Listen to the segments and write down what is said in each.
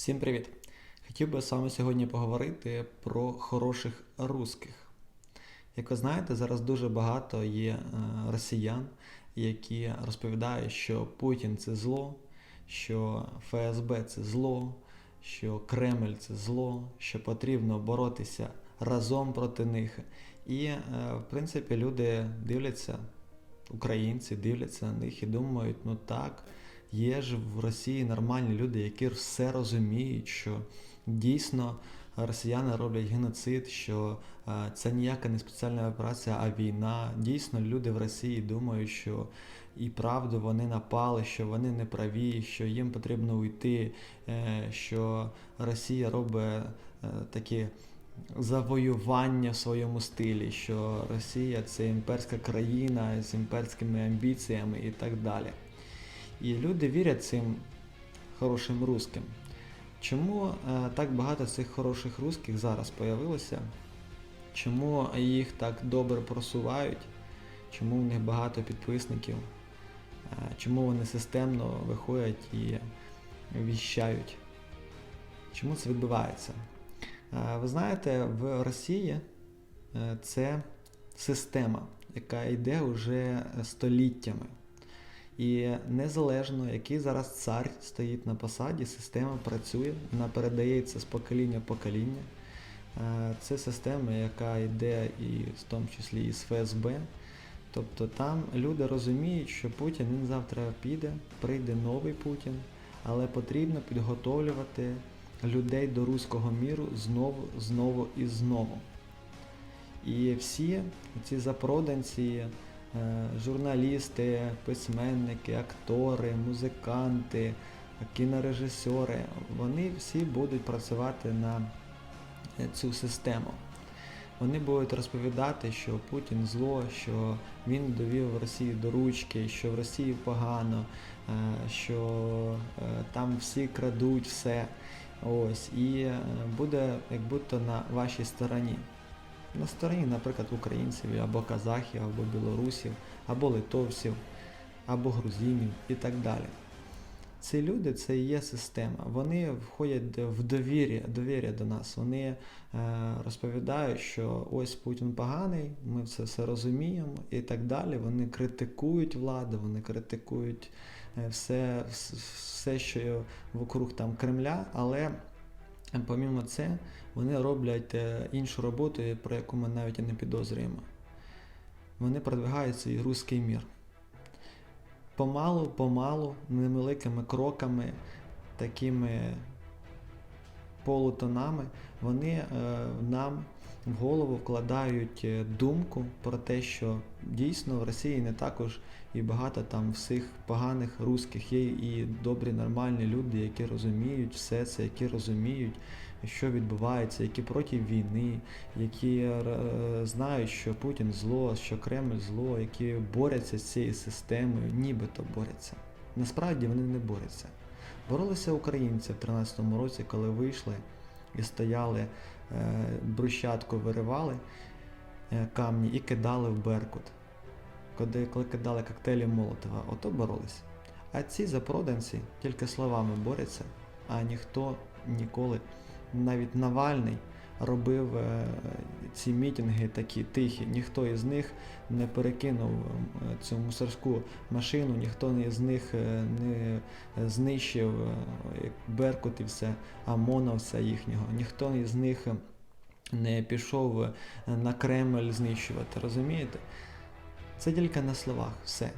Всім привіт! Хотів би вами сьогодні поговорити про хороших русських. Як ви знаєте, зараз дуже багато є е, росіян, які розповідають, що Путін це зло, що ФСБ це зло, що Кремль це зло, що потрібно боротися разом проти них. І, е, в принципі, люди дивляться, українці дивляться на них і думають, ну так. Є ж в Росії нормальні люди, які все розуміють, що дійсно росіяни роблять геноцид, що е, це ніяка не спеціальна операція, а війна. Дійсно, люди в Росії думають, що і правду вони напали, що вони не праві, що їм потрібно уйти, е, що Росія робить е, такі завоювання в своєму стилі, що Росія це імперська країна з імперськими амбіціями і так далі. І люди вірять цим хорошим русським. Чому е, так багато цих хороших русських зараз появилося? Чому їх так добре просувають? Чому в них багато підписників? Е, чому вони системно виходять і віщають? Чому це відбувається? Е, ви знаєте, в Росії це система, яка йде вже століттями. І незалежно, який зараз цар стоїть на посаді, система працює, вона передається з покоління в покоління. Е, Це система, яка йде і в тому числі із ФСБ. Тобто там люди розуміють, що Путін він завтра піде, прийде новий Путін, але потрібно підготовлювати людей до руського міру знову, знову і знову. І всі ці запроданці. Е, журналісти, письменники, актори, музиканти, кінорежисери, вони всі будуть працювати на е, цю систему. Вони будуть розповідати, що Путін зло, що він довів Росію до ручки, що в Росії погано, е, що там всі крадуть все. Ось, І буде як будто на вашій стороні на стороні, наприклад, українців, або казахів, або білорусів, або литовців, або грузинів і так далі. Ці люди це є система. Вони входять в довір'я довір'я до нас. Вони е, розповідають, що ось Путін поганий, ми це все розуміємо і так далі. Вони критикують владу, вони критикують е, все, все що вокруг там Кремля, але помімо це, вони роблять е, іншу роботу, про яку ми навіть і не підозрюємо. Вони продвигають свій руський мір. Помалу, помалу, невеликими кроками, такими полутонами, вони е, нам в голову вкладають е, думку про те, що дійсно в Росії не також і багато там всіх поганих русських є і добрі, нормальні люди, які розуміють все це, які розуміють, що відбувається, які проти війни, які е, знають, що Путін зло, що Кремль зло, які борються з цією системою, нібито борються. Насправді вони не борються. Боролися українці в 13-му році, коли вийшли і стояли, е, брусчатку виривали е, камні і кидали в Беркут. Коли, коли кидали коктейлі Молотова, ото боролись. А ці запроданці тільки словами борються, а ніхто ніколи, навіть Навальний, робив е, ці мітинги такі тихі. Ніхто із них не перекинув е, цю мусорську машину, ніхто із них е, не знищив Беркут і все, ОМОНовця їхнього, ніхто із них не пішов на Кремль знищувати. Розумієте? Це тільки на словах, все.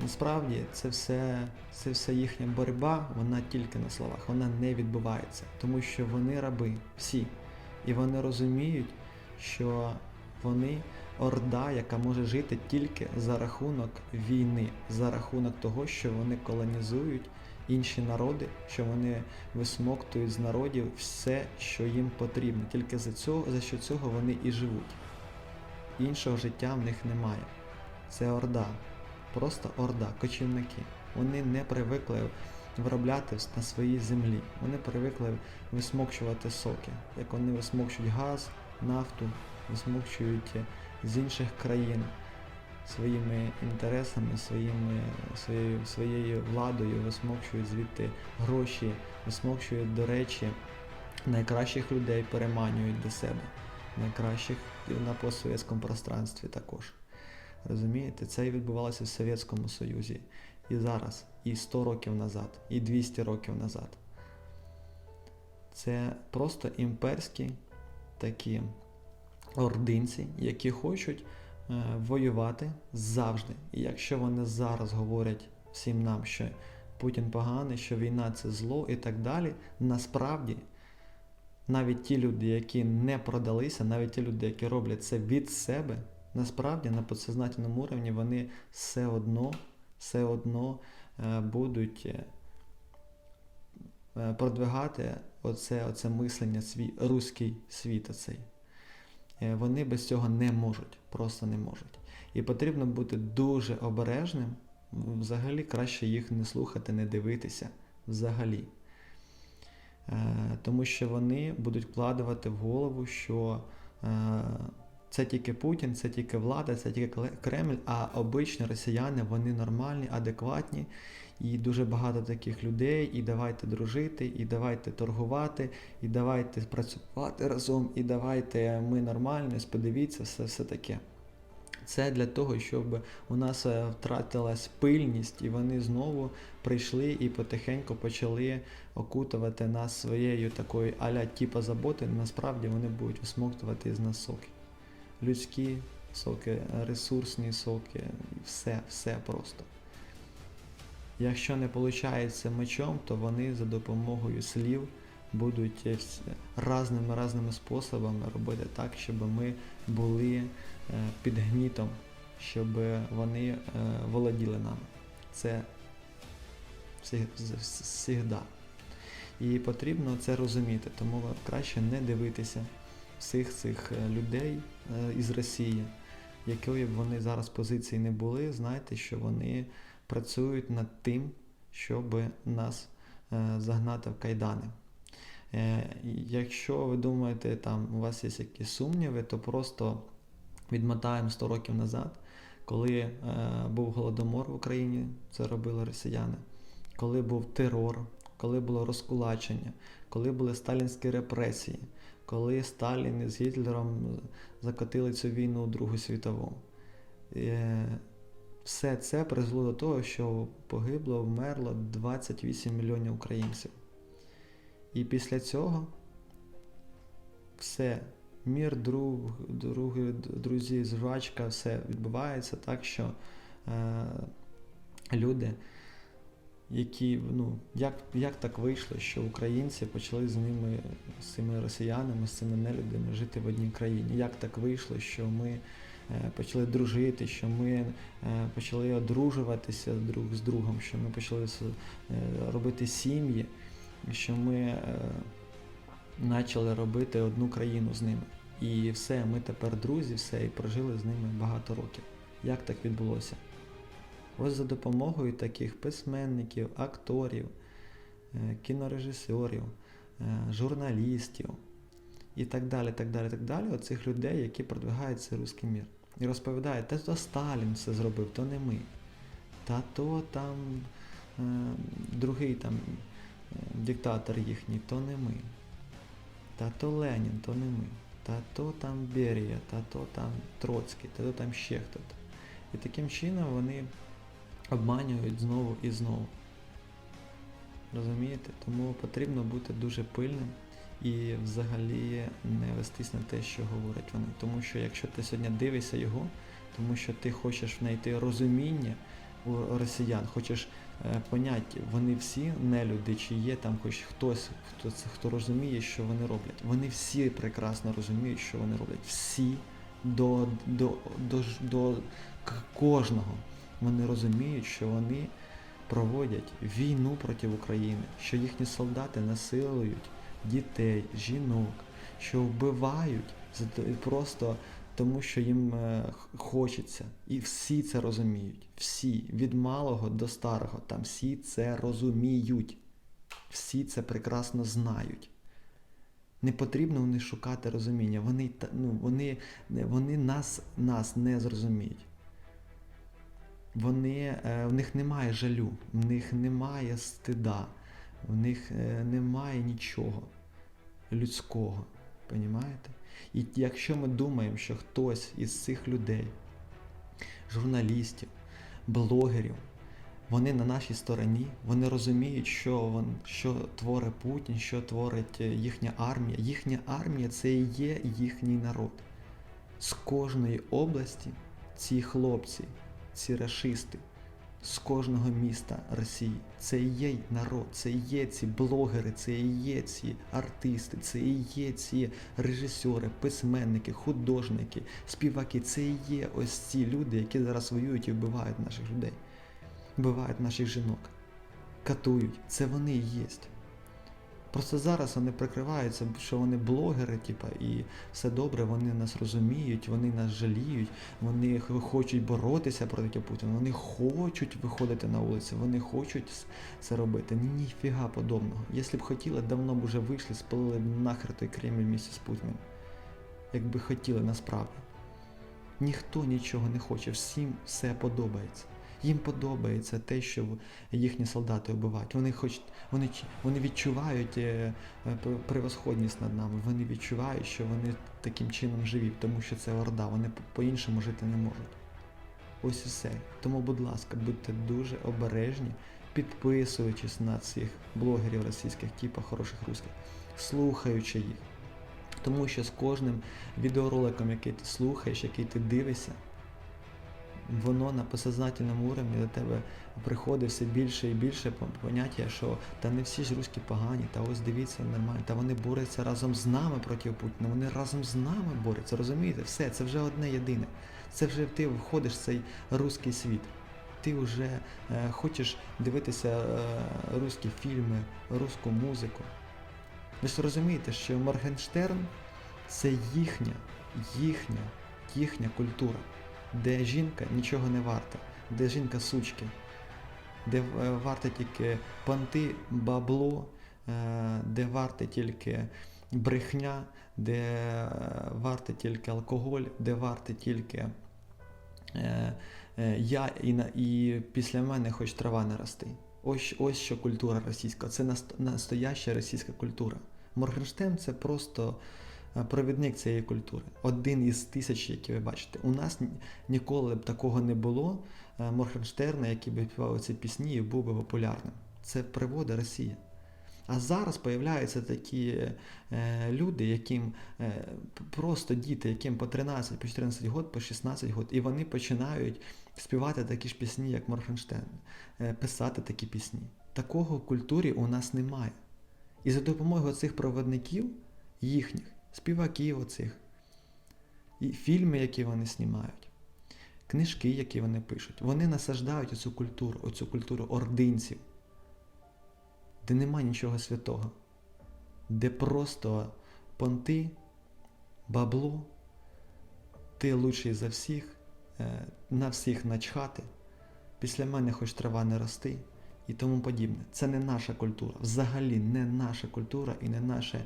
Насправді це все це все їхня боротьба, вона тільки на словах, вона не відбувається, тому що вони раби, всі. І вони розуміють, що вони орда, яка може жити тільки за рахунок війни, за рахунок того, що вони колонізують інші народи, що вони висмоктують з народів все, що їм потрібно. Тільки за цього, за що цього вони і живуть. Іншого життя в них немає. Це орда. Просто орда, кочівники. Вони не привикли виробляти на своїй землі. Вони привикли висмокчувати соки, як вони висмокчують газ, нафту, висмокчують з інших країн своїми інтересами, своїми, своєю, своєю владою висмокчують звідти гроші, висмокчують, до речі, найкращих людей переманюють до себе, найкращих на постсовєтському пространстві також. Розумієте, це і відбувалося в Совєтському Союзі. І зараз, і 100 років назад, і 200 років назад. Це просто імперські такі ординці, які хочуть е, воювати завжди. І якщо вони зараз говорять всім нам, що Путін поганий, що війна це зло і так далі, насправді навіть ті люди, які не продалися, навіть ті люди, які роблять це від себе, насправді на підсознательному уровні вони все одно, все одно будуть е, е, продвигати оце, оце мислення, свій руський світ оцей. Е, Вони без цього не можуть, просто не можуть. І потрібно бути дуже обережним, взагалі краще їх не слухати, не дивитися взагалі. Е, Тому що вони будуть вкладувати в голову, що е, це тільки Путін, це тільки влада, це тільки Кремль, а обичні росіяни вони нормальні, адекватні, і дуже багато таких людей, і давайте дружити, і давайте торгувати, і давайте працювати разом, і давайте ми нормальні, подивіться, все, все таке. Це для того, щоб у нас е, втратилась пильність, і вони знову прийшли і потихеньку почали окутувати нас своєю такою аля типа заботи. Насправді вони будуть висмоктувати з нас соки. Людські соки, ресурсні соки, все, все просто. Якщо не виходить мечом, то вони за допомогою слів будуть е, разними разними способами робити так, щоб ми були е, під гнітом, щоб вони е, володіли нами. Це завжди. І потрібно це розуміти, тому краще не дивитися всіх цих е, людей е, із Росії, якої б вони зараз позиції не були, знайте, що вони працюють над тим, щоб нас е, загнати в кайдани. Якщо ви думаєте, там у вас є якісь сумніви, то просто відмотаємо 100 років назад, коли був голодомор в Україні, це робили росіяни, коли був терор, коли було розкулачення, коли були сталінські репресії, коли Сталін із Гітлером закотили цю війну Другу світову. Е, все це призвело до того, що погибло, вмерло 28 мільйонів українців. І після цього все, мір, друг, други, друзі, жвачка, все відбувається так, що е, люди, які, ну, як, як так вийшло, що українці почали з ними, з цими росіянами, з цими нелюдами жити в одній країні? Як так вийшло, що ми е, почали дружити, що ми е, почали одружуватися друг з другом, що ми почали е, робити сім'ї, що ми почали робити одну країну з ними. І все, ми тепер друзі, все, і прожили з ними багато років. Як так відбулося? Ось за допомогою таких письменників, акторів, е, кінорежисерів, е, журналістів і так далі, так далі, так далі, оцих людей, які продвигають цей русський мір. І розповідають, та то Сталін це зробив, то не ми. Та то там е, другий там диктатор їхній, то не ми. Та то Ленін, то не ми. Та то там Берія, та то там Троцький, та то там ще хтось. І таким чином вони обманюють знову і знову. Розумієте? Тому потрібно бути дуже пильним і взагалі не вестись на те, що говорять вони. Тому що якщо ти сьогодні дивишся його, тому що ти хочеш знайти розуміння у росіян, хочеш е, поняти, вони всі нелюди, чи є там хоч хтось, хто, хто розуміє, що вони роблять. Вони всі прекрасно розуміють, що вони роблять. Всі до, до, до, ж- до кожного. Вони розуміють, що вони проводять війну проти України, що їхні солдати насилують дітей, жінок, що вбивають просто тому, що їм е, хочеться. І всі це розуміють. Всі, від малого до старого, там всі це розуміють. Всі це прекрасно знають. Не потрібно в них шукати розуміння. Вони, ну, вони, вони нас, нас не зрозуміють. Вони, е, в них немає жалю, в них немає стида, в них е, немає нічого людського. Понімаєте? І якщо ми думаємо, що хтось із цих людей, журналістів, блогерів, вони на нашій стороні, вони розуміють, що, вон, що творить Путін, що творить е, їхня армія. Їхня армія це і є їхній народ. З кожної області ці хлопці, ці рашисти, з кожного міста Росії. Це і є народ, це і є ці блогери, це і є ці артисти, це і є ці режисери, письменники, художники, співаки. Це і є ось ці люди, які зараз воюють і вбивають наших людей, вбивають наших жінок, катують. Це вони і є. Просто зараз вони прикриваються, що вони блогери, типа, і все добре, вони нас розуміють, вони нас жаліють, вони хочуть боротися проти Путіна, вони хочуть виходити на вулицю, вони хочуть це робити. Ніфіга подобного. Якщо б хотіли, давно б вже вийшли, спалили б нахер той Кремль місці з Путіним. Якби хотіли насправді. Ніхто нічого не хоче, всім все подобається. Їм подобається те, що їхні солдати вбивають. Вони хоч вони, вони відчувають е, е, превосходність над нами. Вони відчувають, що вони таким чином живі, тому що це орда, вони по- по-іншому жити не можуть. Ось і все. Тому, будь ласка, будьте дуже обережні, підписуючись на цих блогерів російських, типа хороших русських, слухаючи їх. Тому що з кожним відеороликом, який ти слухаєш, який ти дивишся, воно на посознательному уровні до тебе приходить все більше і більше по- поняття, що та не всі ж руські погані, та ось дивіться нормально, та вони борються разом з нами проти Путіна, вони разом з нами борються, розумієте? Все, це вже одне єдине. Це вже ти входиш в цей руський світ. Ти вже е, хочеш дивитися е, руські фільми, руську музику. Ви ж розумієте, що Моргенштерн це їхня, їхня, їхня культура, де жінка нічого не варта, де жінка сучки, де е, варте тільки понти, бабло, е, де варте тільки брехня, де е, варте тільки алкоголь, де варте тільки я і, і після мене хоч трава не рости. Ось, ось що культура російська, це настояща російська культура. Моргенштерн це просто провідник цієї культури. Один із тисяч, які ви бачите. У нас ніколи б такого не було е, Моргенштерна, який би співав ці пісні і був би популярним. Це приводи Росія. А зараз появляються такі е, люди, яким е, просто діти, яким по 13, по 14 год, по 16 год, і вони починають співати такі ж пісні, як Моргенштерн, е, писати такі пісні. Такого в культурі у нас немає. І за допомогою цих проводників, їхніх, співаків оцих, і фільми, які вони знімають, книжки, які вони пишуть, вони насаждають оцю культуру, оцю культуру ординців, де нема нічого святого, де просто понти, бабло, ти лучший за всіх, е, на всіх начхати, після мене хоч трава не рости і тому подібне. Це не наша культура, взагалі не наша культура і не наше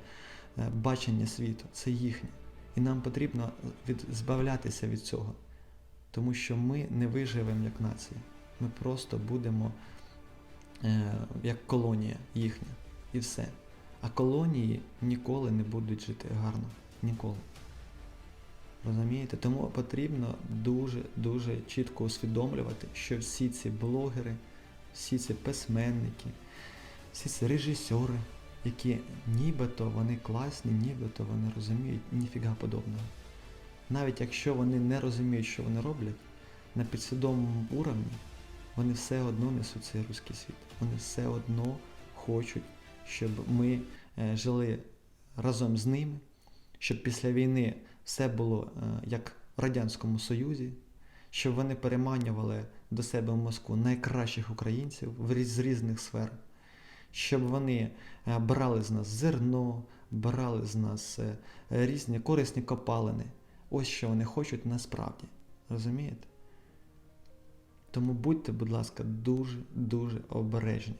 бачення світу, це їхнє. І нам потрібно від, збавлятися від цього, тому що ми не виживемо як нація. Ми просто будемо е, як колонія їхня. І все. А колонії ніколи не будуть жити гарно. Ніколи. Розумієте? Тому потрібно дуже-дуже чітко усвідомлювати, що всі ці блогери, всі ці письменники, всі ці режисери, які нібито вони класні, нібито вони розуміють ніфіга подобного. Навіть якщо вони не розуміють, що вони роблять, на підсвідомому уровні вони все одно несуть цей руський світ. Вони все одно хочуть, щоб ми е, жили разом з ними, щоб після війни все було е, як в Радянському Союзі, щоб вони переманювали до себе в Москву найкращих українців з різних сфер, щоб вони е, брали з нас зерно, брали з нас е, різні корисні копалини. Ось що вони хочуть насправді. Розумієте? Тому будьте, будь ласка, дуже-дуже обережні.